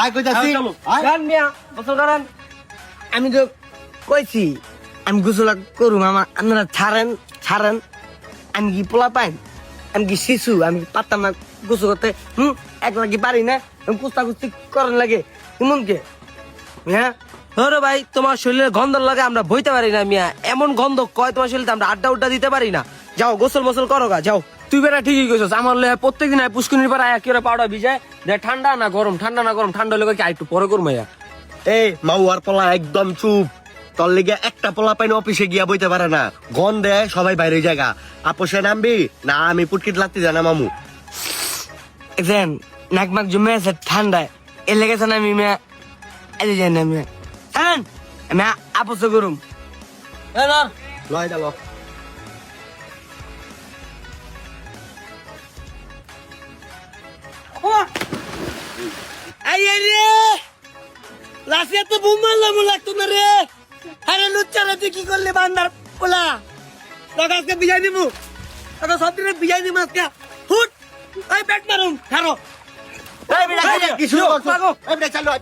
আয় কইতাছি। গান মিয়া গোসল করেন। আমি তো কইছি আমি গোসল করুম আমার আপনারা ছাড়েন ছাড়েন। আমি কি পোলা পাইন? আমি কি শিশু? আমি কি পারতাম না গোসল করতে? হুম? এক কি পারি না? আমি কুস্তা কুস্তি করেন লাগে। কেমন কে? হ্যাঁ ধরো ভাই তোমার শরীরের গন্ধ লাগে আমরা বইতে পারি না মিয়া। এমন গন্ধ কয় তোমার শরীরে আমরা আড্ডা উড্ডা দিতে পারি না। যাও গোসল মোসল করো গা যাও। তুই বেটা ঠিকই কইছস আমার লে প্রত্যেকদিন আয় পুষ্কুনির পাড়া আয়া কিরে পাউডা ভিজায়। দেখ ঠান্ডা না গরম ঠান্ডা না গরম ঠান্ডা হলে কি একটু পরে করব ইয়া এই মাউয়ার পোলা একদম চুপ। তোর লিগে একটা পোলা পাইন অফিসে গিয়া বইতে পারে না। গন দে সবাই বাইরে জায়গা আপোষে নামবি? না আমি পুটকিট লাগতে জানা মামু। দেখেন নাক মাক জমে আছে ঠান্ডায়। এ লেগেছে না আমি মেয়া এলে যাই না হ্যাঁ আমি আপস করুম লয় গেল আই রে! লাসিয়া তো বুম মারলাম লাগতো না রে। আরে লুচ্চারা তুই কি করলি বান্দার পোলা? তোকে আজকে বিজয় দিবো। তোকে সব দিনে বিজয় দিব আজকে। ফুট এই ব্যাট মারুম ছাড়ো। এই বেটা কিছু করছ? এই বেটা, চালু আয়।